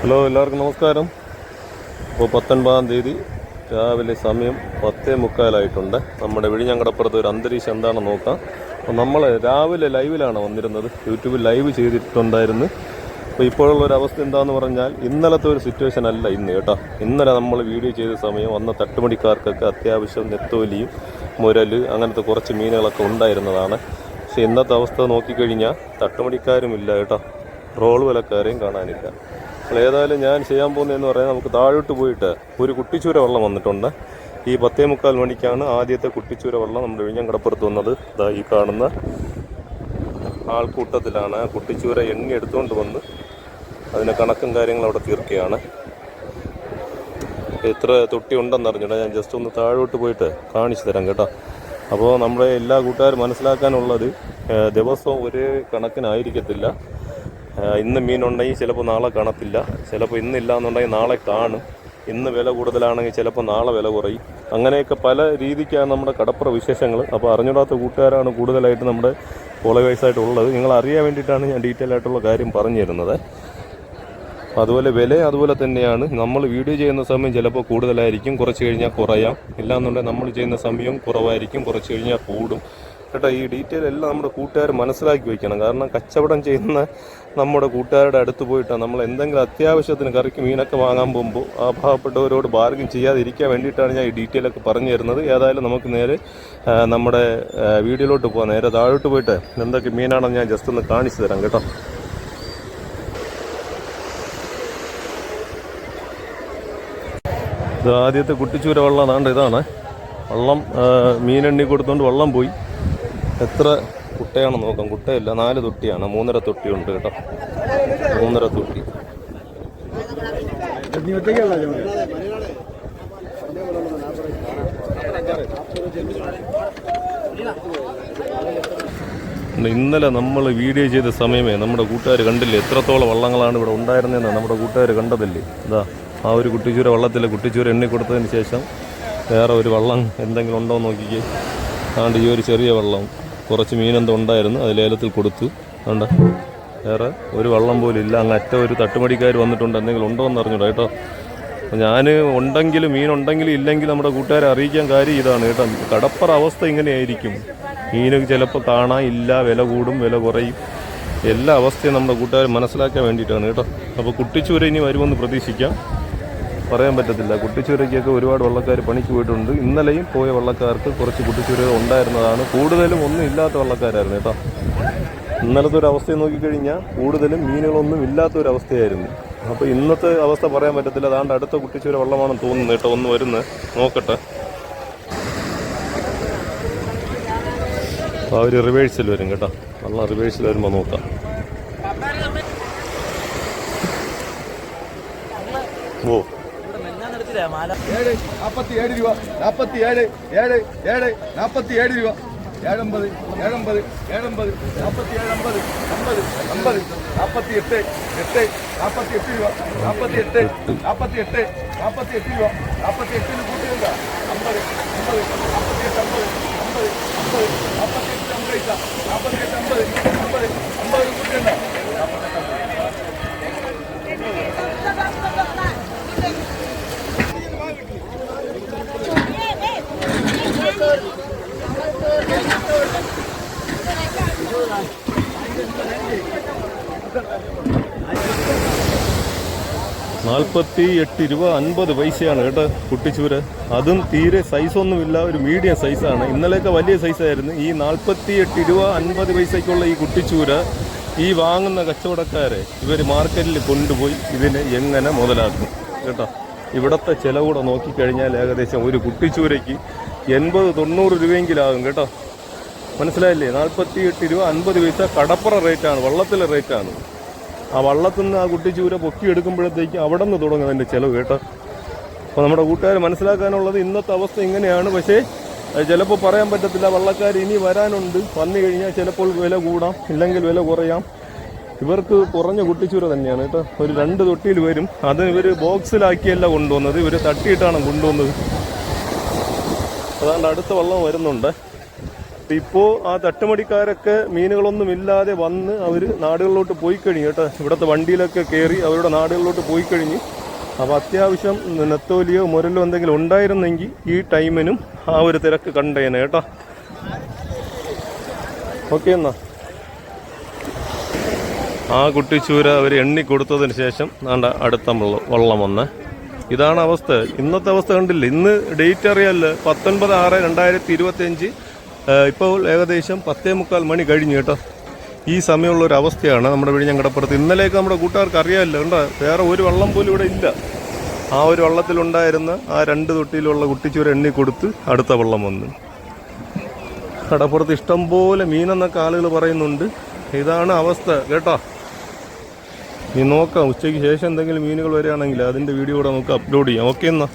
Hello എല്ലാവർക്കും നമസ്കാരം. ഇപ്പോൾ പത്തൊൻപതാം തീയതി. രാവിലെ സമയം പത്തേ മുക്കാലായിട്ടുണ്ട്. നമ്മുടെ വിഴിഞ്ഞങ്കടപ്പുറത്ത് ഒരു അന്തരീക്ഷം എന്താണെന്ന് നോക്കാം. അപ്പോൾ നമ്മൾ രാവിലെ ലൈവിലാണ് വന്നിരുന്നത്. യൂട്യൂബിൽ ലൈവ് ചെയ്തിട്ടുണ്ടായിരുന്നു. അപ്പോൾ ഇപ്പോഴുള്ള ഒരു അവസ്ഥ എന്താണെന്ന് പറഞ്ഞാൽ ഇന്നലത്തെ ഒരു സിറ്റുവേഷൻ അല്ല ഇന്ന് കേട്ടോ. ഇന്നലെ നമ്മൾ വീഡിയോ ചെയ്ത സമയം വന്ന തട്ടുമടിക്കാർക്കൊക്കെ അത്യാവശ്യം നെത്തോലിയും മുരൽ അങ്ങനത്തെ കുറച്ച് മീനുകളൊക്കെ ഉണ്ടായിരുന്നതാണ്. പക്ഷേ ഇന്നത്തെ അവസ്ഥ നോക്കിക്കഴിഞ്ഞാൽ തട്ടുമടിക്കാരുമില്ല കേട്ടോ. റോൾ വിലക്കാരെയും കാണാനില്ല. അപ്പോൾ ഏതായാലും ഞാൻ ചെയ്യാൻ പോകുന്നതെന്ന് പറയാൻ നമുക്ക് താഴോട്ട് പോയിട്ട് ഒരു കുട്ടിച്ചൂര വെള്ളം വന്നിട്ടുണ്ട്. ഈ പത്തേ മുക്കാൽ മണിക്കാണ് ആദ്യത്തെ കുട്ടിച്ചൂര വെള്ളം നമ്മുടെ വിഴിഞ്ഞം കടപ്പുറത്ത് വന്നത്. ഇതാ ഈ കാണുന്ന ആൾക്കൂട്ടത്തിലാണ് കുട്ടിച്ചൂര എണ്ണി എടുത്തുകൊണ്ട് വന്ന് അതിന് കണക്കും കാര്യങ്ങളും അവിടെ തീർക്കുകയാണ്. എത്ര തൊട്ടി ഉണ്ടെന്ന് അറിഞ്ഞിട്ട് ഞാൻ ജസ്റ്റ് ഒന്ന് താഴോട്ട് പോയിട്ട് കാണിച്ചു തരാം കേട്ടോ. അപ്പോൾ നമ്മുടെ എല്ലാ കൂട്ടുകാരും മനസ്സിലാക്കാനുള്ളത് ദിവസവും ഒരേ കണക്കിനായിരിക്കത്തില്ല. ഇന്ന് മീനുണ്ടെങ്കിൽ ചിലപ്പോൾ നാളെ കാണത്തില്ല. ചിലപ്പോൾ ഇന്നില്ല എന്നുണ്ടെങ്കിൽ നാളെ കാണും. ഇന്ന് വില കൂടുതലാണെങ്കിൽ ചിലപ്പോൾ നാളെ വില കുറയും. അങ്ങനെയൊക്കെ പല രീതിക്കാണ് നമ്മുടെ കടപ്പുറ വിശേഷങ്ങൾ. അപ്പോൾ അറിഞ്ഞൂടാത്ത കൂട്ടുകാരാണ് കൂടുതലായിട്ട് നമ്മുടെ ഫോളോവേഴ്സ് ആയിട്ടുള്ളത് നിങ്ങൾ അറിയാൻ വേണ്ടിയിട്ടാണ് ഞാൻ ഡീറ്റെയിൽ ആയിട്ടുള്ള കാര്യം പറഞ്ഞു തരുന്നത്. അതുപോലെ വില അതുപോലെ തന്നെയാണ്. നമ്മൾ വീഡിയോ ചെയ്യുന്ന സമയം ചിലപ്പോൾ കൂടുതലായിരിക്കും. കുറച്ച് കഴിഞ്ഞാൽ കുറയാം. ഇല്ലാന്നുണ്ടെങ്കിൽ നമ്മൾ ചെയ്യുന്ന സമയം കുറവായിരിക്കും. കുറച്ച് കഴിഞ്ഞാൽ കൂടും. കേട്ടോ ഈ ഡീറ്റെയിൽ എല്ലാം നമ്മുടെ കൂട്ടുകാർ മനസ്സിലാക്കി വയ്ക്കണം കാരണം കച്ചവടം ചെയ്യുന്ന നമ്മുടെ കൂട്ടുകാരുടെ അടുത്ത് പോയിട്ട് നമ്മൾ എന്തെങ്കിലും അത്യാവശ്യത്തിന് കറിക്ക് മീനൊക്കെ വാങ്ങാൻ പോകുമ്പോൾ ആ പാവപ്പെട്ടവരോട് ബാർഗിൻ ചെയ്യാതിരിക്കാൻ വേണ്ടിയിട്ടാണ് ഞാൻ ഈ ഡീറ്റെയിൽ ഒക്കെ പറഞ്ഞു തരുന്നത്. ഏതായാലും നമുക്ക് നേരെ നമ്മുടെ വീഡിയോയിലോട്ട് പോകാം നേരെ താഴോട്ട് പോയിട്ട് എന്തൊക്കെ മീനാണെന്ന് ഞാൻ ജസ്റ്റ് ഒന്ന് കാണിച്ചു തരാം കേട്ടോ. ഇത് ആദ്യത്തെ കുട്ടിച്ചൂര വെള്ളം അതാണ്ട് ഇതാണ്. വള്ളം മീനെണ്ണി കൊടുത്തുകൊണ്ട് വള്ളം പോയി. എത്ര കുട്ടയാണെന്ന് നോക്കാം. കുട്ടയല്ല നാല് തൊട്ടിയാണ്. മൂന്നര തൊട്ടിയുണ്ട് കേട്ടോ. മൂന്നര തൊട്ടി. ഇന്നലെ നമ്മൾ വീഡിയോ ചെയ്ത സമയമേ നമ്മുടെ കൂട്ടുകാർ കണ്ടില്ലേ? എത്രത്തോളം വള്ളങ്ങളാണ് ഇവിടെ ഉണ്ടായിരുന്നതെന്ന് നമ്മുടെ കൂട്ടുകാർ കണ്ടതല്ലേ? എന്താ ആ ഒരു കുട്ടിച്ചൂര വള്ളത്തിലെ കുട്ടിച്ചൂര എണ്ണി കൊടുത്തതിന് ശേഷം വേറെ ഒരു വള്ളം എന്തെങ്കിലും ഉണ്ടോ നോക്കിക്കേ. അതുകൊണ്ട് ഈ ഒരു ചെറിയ വള്ളം. കുറച്ച് മീനെന്തോ ഉണ്ടായിരുന്നു അത് ലേലത്തിൽ കൊടുത്തു. അതുകൊണ്ട് വേറെ ഒരു വള്ളം പോലും ഇല്ല. അങ്ങ് അറ്റ ഒരു തട്ടുമടിക്കാർ വന്നിട്ടുണ്ട്. എന്തെങ്കിലും ഉണ്ടോ എന്ന് കേട്ടോ. ഞാൻ ഉണ്ടെങ്കിലും മീനുണ്ടെങ്കിലും ഇല്ലെങ്കിൽ നമ്മുടെ കൂട്ടുകാരെ അറിയിക്കാൻ കാര്യം ഇതാണ് കേട്ടോ. കടപ്പറ അവസ്ഥ ഇങ്ങനെയായിരിക്കും. മീന് ചിലപ്പോൾ കാണാൻ ഇല്ല വില കൂടും വില കുറയും. എല്ലാ അവസ്ഥയും നമ്മുടെ കൂട്ടുകാർ മനസ്സിലാക്കാൻ വേണ്ടിയിട്ടാണ് കേട്ടോ. അപ്പോൾ കുട്ടിച്ചൂര ഇനി വരുമെന്ന് പ്രതീക്ഷിക്കാം. പറയാൻ പറ്റത്തില്ല. കുട്ടിച്ചൂരയ്ക്കൊക്കെ ഒരുപാട് വള്ളക്കാർ പണിക്ക് പോയിട്ടുണ്ട്. ഇന്നലെയും പോയ വള്ളക്കാർക്ക് കുറച്ച് കുട്ടിച്ചൂര ഉണ്ടായിരുന്നതാണ്. കൂടുതലും ഒന്നും ഇല്ലാത്ത വള്ളക്കാരായിരുന്നു കേട്ടോ. ഇന്നലത്തെ ഒരു അവസ്ഥയെ നോക്കിക്കഴിഞ്ഞാൽ കൂടുതലും മീനുകളൊന്നും ഇല്ലാത്ത ഒരു അവസ്ഥയായിരുന്നു അപ്പോൾ ഇന്നത്തെ അവസ്ഥ പറയാൻ പറ്റത്തില്ല. അതാണ്ട് അടുത്ത കുട്ടിച്ചൂര വെള്ളമാണെന്ന് തോന്നുന്നു കേട്ടോ. ഒന്ന് വരുന്നത് നോക്കട്ടെ. ആ ഒരു റിവേഴ്സിൽ വരും കേട്ടോ. നല്ല റിവേഴ്സിൽ വരുമ്പോൾ നോക്കാം. ഓ. ഏഴ് നാപ്പത്തി ഏഴ് രൂപ നാപ്പത്തി ഏഴ് ഏഴ് ഏഴ് നാപ്പത്തി ഏഴ് രൂപ. ഏഴമ്പത് ഏഴമ്പത് ഏഴമ്പത് നാപ്പത്തി ഏഴ് അമ്പത് അമ്പത് നാപ്പത്തി എട്ട് എട്ട് രൂപ നാപ്പത്തി എട്ട് നാപ്പത്തി എട്ട് നാപ്പത്തി എട്ട് രൂപ നാപ്പത്തി എട്ടിന് കൂട്ടുകണ്ട അമ്പത് അമ്പത് നാപ്പത്തി എട്ട് അമ്പത് അമ്പത്. നാൽപ്പത്തി എട്ട് രൂപ അൻപത് പൈസയാണ് കേട്ടോ കുട്ടിച്ചൂര്. അതും തീരെ സൈസൊന്നുമില്ല ഒരു മീഡിയം സൈസാണ് ഇന്നലെയൊക്കെ വലിയ സൈസായിരുന്നു ഈ നാൽപ്പത്തി എട്ട് രൂപ അൻപത് പൈസയ്ക്കുള്ള ഈ കുട്ടിച്ചൂര് ഈ വാങ്ങുന്ന കച്ചവടക്കാരെ ഇവർ മാർക്കറ്റിൽ കൊണ്ടുപോയി ഇതിനെ എങ്ങനെ മുതലാക്കും കേട്ടോ. ഇവിടുത്തെ ചിലവൂടെ നോക്കിക്കഴിഞ്ഞാൽ ഏകദേശം ഒരു കുട്ടിച്ചൂരയ്ക്ക് എൺപത് തൊണ്ണൂറ് രൂപയെങ്കിലാകും കേട്ടോ. മനസ്സിലായില്ലേ? നാൽപ്പത്തി എട്ട് രൂപ അൻപത് പൈസ കടപ്പുറ റേറ്റാണ് വള്ളത്തിലെ റേറ്റാണ് ആ വള്ളത്തിൽ നിന്ന് ആ കുട്ടി ചൂര പൊക്കിയെടുക്കുമ്പോഴത്തേക്ക് അവിടെ നിന്ന് തുടങ്ങും അതിന്റെ ചിലവ് കേട്ടോ. അപ്പോൾ നമ്മുടെ കൂട്ടുകാർ മനസ്സിലാക്കാനുള്ളത് ഇന്നത്തെ അവസ്ഥ ഇങ്ങനെയാണ്. പക്ഷേ ചിലപ്പോൾ പറയാൻ പറ്റത്തില്ല. വള്ളക്കാർ ഇനി വരാനുണ്ട്. വന്നു കഴിഞ്ഞാൽ ചിലപ്പോൾ വില കൂടാം. ഇല്ലെങ്കിൽ വില കുറയാം. ഇവർക്ക് കുറഞ്ഞ കുട്ടിച്ചൂര തന്നെയാണ് കേട്ടോ. ഒരു രണ്ട് തൊട്ടിയിൽ വരും. അത് ഇവർ ബോക്സിലാക്കിയല്ല കൊണ്ടുവന്നത്. ഇവർ തട്ടിയിട്ടാണ് കൊണ്ടുവന്നത്. അതുകൊണ്ട് അടുത്ത വള്ളം വരുന്നുണ്ട്. ഇപ്പോൾ ആ തട്ടുമടിക്കാരൊക്കെ മീനുകളൊന്നും ഇല്ലാതെ വന്ന് അവർ നാടുകളിലോട്ട് പോയി കഴിഞ്ഞു കേട്ടോ. ഇവിടുത്തെ വണ്ടിയിലൊക്കെ കയറി അവരുടെ നാടുകളിലോട്ട് പോയി കഴിഞ്ഞ് അപ്പോൾ അത്യാവശ്യം നെത്തോലിയോ മുരലോ എന്തെങ്കിലും ഉണ്ടായിരുന്നെങ്കിൽ ഈ ടൈമിനും ആ ഒരു തിരക്ക് കണ്ടേനെ കേട്ടോ. ഓക്കെ എന്നാ. ആ കുട്ടിച്ചൂര അവർ എണ്ണി കൊടുത്തതിന് ശേഷം നാണ്ട അടുത്ത വെള്ളം വന്ന്. ഇതാണ് അവസ്ഥ. ഇന്നത്തെ അവസ്ഥ കണ്ടില്ല? ഇന്ന് ഡേറ്റ് അറിയാമല്ലോ പത്തൊൻപത് ആറ് രണ്ടായിരത്തി ഇരുപത്തി അഞ്ച് ഇപ്പോൾ ഏകദേശം പത്തേ മുക്കാൽ മണി കഴിഞ്ഞു കേട്ടോ. ഈ സമയമുള്ള ഒരു അവസ്ഥയാണ് നമ്മുടെ വിഴിഞ്ഞങ്കടപ്പുറത്ത്. ഇന്നലെയൊക്കെ നമ്മുടെ കൂട്ടുകാർക്ക് അറിയാമല്ലോ കണ്ടോ? വേറെ ഒരു വള്ളം പോലും ഇവിടെ ഇല്ല. ആ ഒരു വള്ളത്തിലുണ്ടായിരുന്ന ആ രണ്ട് തൊട്ടിയിലുള്ള കുട്ടിച്ചൂര എണ്ണി കൊടുത്ത് അടുത്ത വള്ളം വന്നു. കടപ്പുറത്ത് ഇഷ്ടംപോലെ മീനെന്നൊക്കെ ആളുകൾ പറയുന്നുണ്ട്. ഇതാണ് അവസ്ഥ കേട്ടോ? നീ നോക്കാം ഉച്ചയ്ക്ക് ശേഷം എന്തെങ്കിലും മീനുകൾ വരികയാണെങ്കിൽ അതിന്റെ വീഡിയോ കൂടെ നമുക്ക് അപ്ലോഡ് ചെയ്യാം. ഓക്കെ എന്നാ.